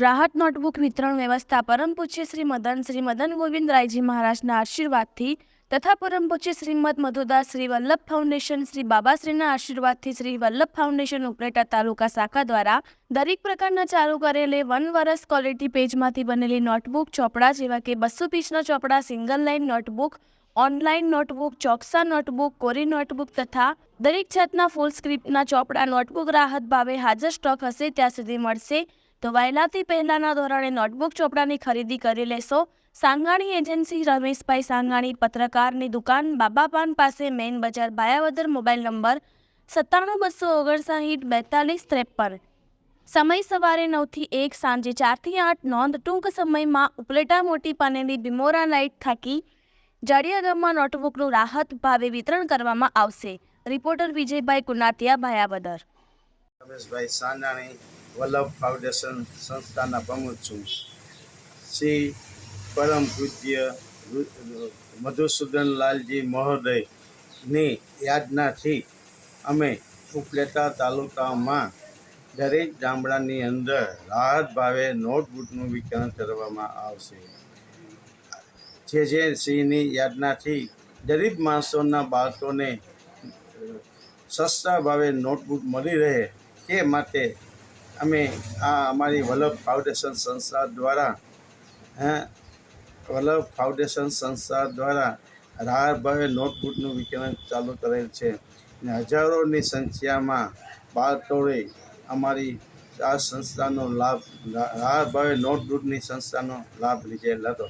રાહત નોટબુક વિતરણ વ્યવસ્થા પરમ પૂજ્ય શ્રી મદન શ્રી મદન ગોવિંદ રાયજી મહારાજના આશીર્વાદથી તથા પરમ પૂજ્ય શ્રીમદ મધુદાસ શ્રી વલ્લભ ફાઉન્ડેશન શ્રી બાબાશ્રીના આશીર્વાદથી શ્રી વલ્લભ ફાઉન્ડેશન ઉપલેટા તાલુકા શાખા દ્વારા દરેક પ્રકારના ચાલુ કરેલી વન વરસ ક્વોલિટી પેજમાંથી બનેલી નોટબુક ચોપડા જેવા કે બસો પીસના ચોપડા, single line notebook, online notebook, ચોકસા notebook, કોરી નોટબુક તથા દરેક જાતના ફૂલ સ્ક્રિપ્ટના ચોપડા નોટબુક રાહત ભાવે હાજર સ્ટોક હશે ત્યાં સુધી મળશે. તો વહેલાથી પહેલાના ધોરણે નોટબુક ચોપડાની ખરીદી કરી લેશો. સાંગાણી એજન્સી રમેશભાઈ સાંગાણી પત્રકારની દુકાન બાબાપાન પાસે મેઇન બજાર બાયાવદર મોબાઈલ નંબર સત્તાણું બસો ઓગણસાઠ બેતાલીસ ત્રેપન. સમય સવારે નવથી એક સાંજે ચારથી આઠ નોંધ ટૂંક સમયમાં ઉપલેટા મોટી પાનેની બિમોરા લાઇટ થાકી. જાડિયા ગામમાં નોટબુકનું રાહત ભાવે વિતરણ કરવામાં આવશે. રિપોર્ટર વિજયભાઈ કુનાતિયા ભાયાવદર રમેશભાઈ સાંડાણી વલ્લભ ફાઉન્ડેશન સંસ્થાના પ્રમુખ છું. શ્રી પરમ પૂજ્ય રુ- મધુસૂદન લાલજી મહોદયની યાદનાથી અમે ઉપલેટા તાલુકામાં દરેક ગામડાની અંદર રાહત ભાવે નોટબુકનું વિતરણ કરવામાં આવશે. જે જે સિંહની યાદનાથી ગરીબ માણસોના બાળકોને સસ્તા ભાવે નોટબુક મળી રહે તે માટે અમે આ અમારી વલ્લભ ફાઉન્ડેશન સંસ્થા દ્વારા, હે, વલ્લભ ફાઉન્ડેશન સંસ્થા દ્વારા રાહત ભાવે નોટબુકનું વિતરણ ચાલુ કરેલ છે. અને હજારોની સંખ્યામાં બાળકોએ અમારી આ સંસ્થાનો લાભ રાહત ભાવે નોટબુકની સંસ્થાનો લાભ લીધેલ હતો.